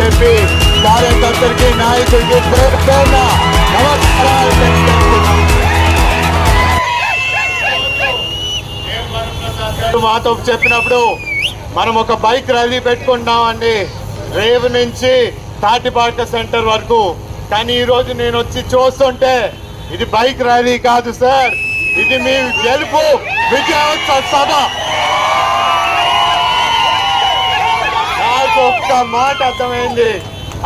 BJP కార్యకర్తలకి నాయకులకి పేరు నమస్కారాలు మాతో చెప్పినప్పుడు మనం ఒక బైక్ ర్యాలీ పెట్టుకుంటామండి రేవు నుంచి తాటిపాక సెంటర్ వరకు. కానీ ఈరోజు నేను వచ్చి చూస్తుంటే ఇది బైక్ ర్యాలీ కాదు సార్. ఇది మీ గెలుపు విజయోత్సవ సభ నాకు ఒక్క మాట అర్థమైంది.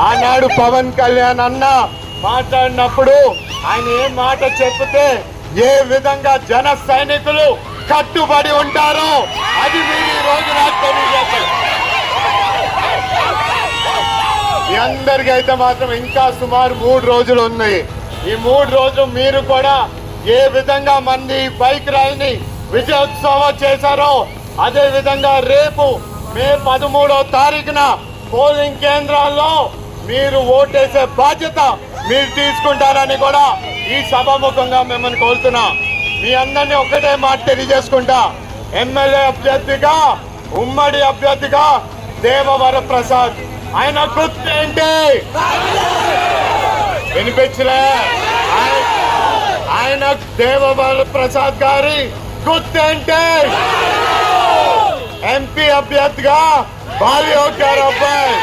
ఆనాడు పవన్ కళ్యాణ్ అన్న మాట్లాడినప్పుడు ఆయన ఏ మాట చెప్తే ఏ విధంగా జన సైనికులు కట్టుబడి ఉంటారో అది మీరు ఈ రోజు నాకు తెలియజేస్తారు మీ అందరికీ అయితే మాత్రం ఇంకా సుమారు మూడు రోజులు ఉన్నాయి. ఈ మూడు రోజులు మీరు కూడా ఏ విధంగా మంది బైక్ ర్యాలీని విజయోత్సవం చేశారో అదే విధంగా రేపు మే పదమూడో తారీఖున పోలింగ్ కేంద్రాల్లో మీరు ఓటేసే బాధ్యత మీరు తీసుకుంటారని కూడా ఈ సభాముఖంగా మిమ్మల్ని కోరుతున్నా. మీ అందరినీ ఒకటే మాట తెలియజేసుకుంటా. ఎమ్మెల్యే అభ్యర్థిగా ఉమ్మడి అభ్యర్థిగా దేవవర ప్రసాద్. ఆయన గుర్తు ఏంటి? వినిపించలే. ఆయన దేవవర ప్రసాద్ గారి గుర్తు ఏంటి? ఎంపీ అభ్యర్థిగా భారీ అవుతారు అబ్బాయి.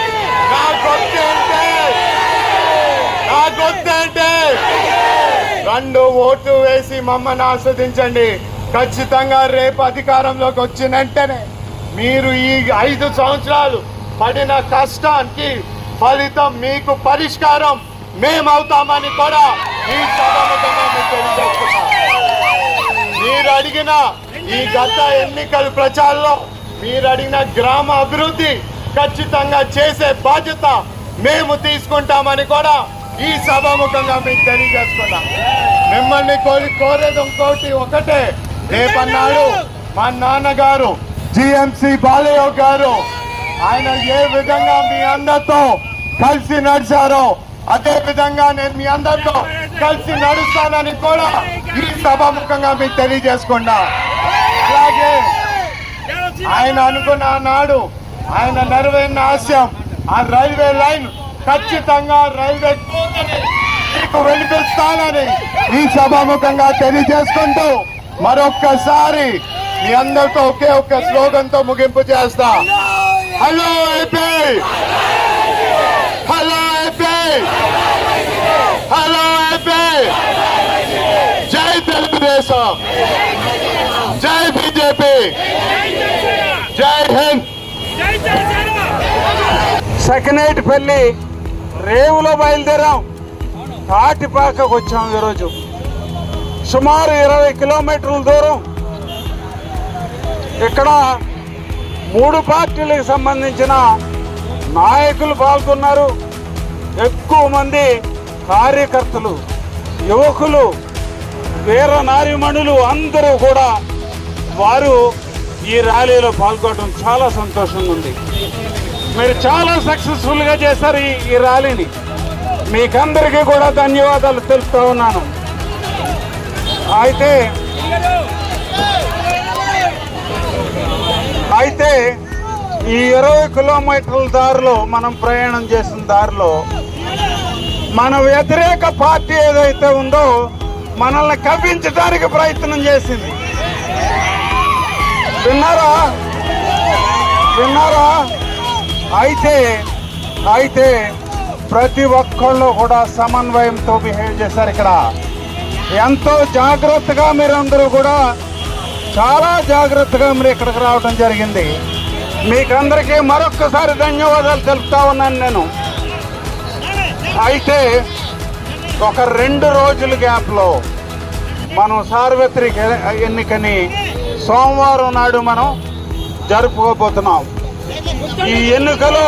నా గుర్తు నా రెండు ఓట్లు వేసి మమ్మల్ని ఆస్వాదించండి. ఖచ్చితంగా రేపు అధికారంలోకి వచ్చిన వెంటనే మీరు ఈ ఐదు సంవత్సరాలు పడిన కష్టానికి ఫలితం మీకు పరిష్కారం. మేమవుతామని కూడా ఈ మీకు మీరు అడిగిన ఈ గత ఎన్నికల ప్రచారంలో మీరు అడిగిన గ్రామ అభివృద్ధి ఖచ్చితంగా చేసే బాధ్యత మేము తీసుకుంటామని కూడా ఈ సభాముఖంగా మీకు తెలియజేసుకున్నాం మిమ్మల్ని కోరి కోరేది ఇంకోటి ఒకటే. రేపన్నాడు మా నాన్నగారు జిఎంసి బాలయ్య గారు. ఆయన ఏ విధంగా మీ అందరితో కలిసి నడిచారో అదే విధంగా నేను మీ అందరితో కలిసి నడుస్తానని కూడా ఈ సభాముఖంగా మీకు తెలియజేసుకున్నా అలాగే ఆయన అనుకున్న నాడు ఆయన నెరవేరిన ఆశయం. ఆ రైల్వే లైన్ ఖచ్చితంగా రైల్వే కోతని మీకు వినిపిస్తానని ఈ సభాముఖంగా తెలియజేసుకుంటూ మరొక్కసారి మీ అందరితో ఒకే ఒక్క స్లోగన్తో ముగింపు చేస్తా. Hello AP hello AP hello AP జై తెలుగుదేశం జై బీజేపీ జై హింద్ సెకండ్ పెళ్ళి రేవులో బయలుదేరాం. తాటిపాకకు వచ్చాం ఈరోజు. సుమారు ఇరవై కిలోమీటర్ల దూరం. ఇక్కడ మూడు పార్టీలకు సంబంధించిన నాయకులు పాల్గొన్నారు. ఎక్కువ మంది కార్యకర్తలు యువకులు వీర నారిమణులు అందరూ కూడా వారు ఈ ర్యాలీలో పాల్గొనడం చాలా సంతోషంగా ఉంది. మీరు చాలా సక్సెస్ఫుల్గా చేశారు ఈ ఈ ర్యాలీని. మీకందరికీ కూడా ధన్యవాదాలు తెలుపుతా ఉన్నాను. అయితే అయితే ఈ ఇరవై కిలోమీటర్ల దారిలో మనం ప్రయాణం చేసిన దారిలో మన వ్యతిరేక పార్టీ ఏదైతే ఉందో మనల్ని కవ్వించడానికి ప్రయత్నం చేసింది. విన్నారా? విన్నారా? అయితే అయితే ప్రతి ఒక్కళ్ళు కూడా సమన్వయంతో బిహేవ్ చేశారు ఇక్కడ. ఎంతో జాగ్రత్తగా మీరందరూ కూడా చాలా జాగ్రత్తగా మీరు ఇక్కడికి రావడం జరిగింది. మీకందరికీ మరొక్కసారి ధన్యవాదాలు తెలుపుతా ఉన్నాను నేను. అయితే ఒక రెండు రోజుల గ్యాప్లో మనం సార్వత్రిక ఎన్నికని సోమవారం నాడు మనం జరుపుకోబోతున్నాం. ఈ ఎన్నికలో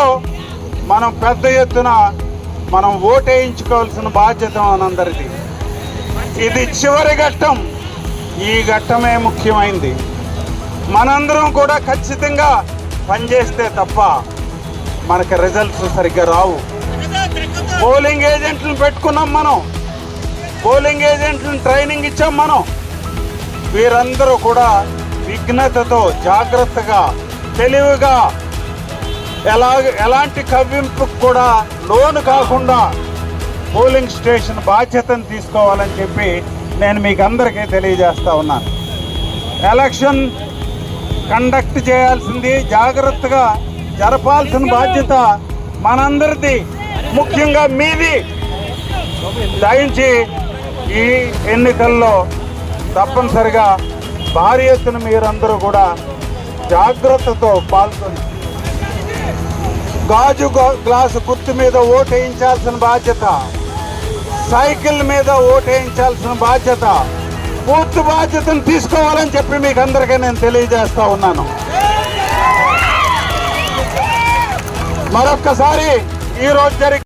మనం పెద్ద ఎత్తున మనం ఓటేయించుకోవాల్సిన బాధ్యత మనందరిది. ఇది చివరి ఘట్టం. ఈ ఘట్టమే ముఖ్యమైంది. మనందరం కూడా ఖచ్చితంగా పనిచేస్తే తప్ప మనకి రిజల్ట్స్ సరిగ్గా రావు. పోలింగ్ ఏజెంట్లను పెట్టుకున్నాం మనం. పోలింగ్ ఏజెంట్లను ట్రైనింగ్ ఇచ్చాం మనం. వీరందరూ కూడా విఘ్నతతో జాగ్రత్తగా తెలివిగా ఎలా ఎలాంటి కవ్వింపుకు కూడా లోను కాకుండా పోలింగ్ స్టేషన్ బాధ్యతను తీసుకోవాలని చెప్పి నేను మీకు అందరికీ తెలియజేస్తా ఉన్నాను. ఎలక్షన్ కండక్ట్ చేయాల్సింది జాగ్రత్తగా జరపాల్సిన బాధ్యత మనందరిది ముఖ్యంగా మీది. దయించి ఈ ఎన్నికల్లో తప్పనిసరిగా భారీ ఎత్తున మీరందరూ కూడా జాగ్రత్తతో పాల్గొని గాజు గ్లాసు గుర్తు మీద ఓటేయించాల్సిన బాధ్యత సైకిల్ మీద ఓటేయించాల్సిన బాధ్యత పూర్తి బాధ్యతను తీసుకోవాలని చెప్పి మీకు అందరికీ నేను తెలియజేస్తా ఉన్నాను. మరొక్కసారి ఈ రోజు జరిగి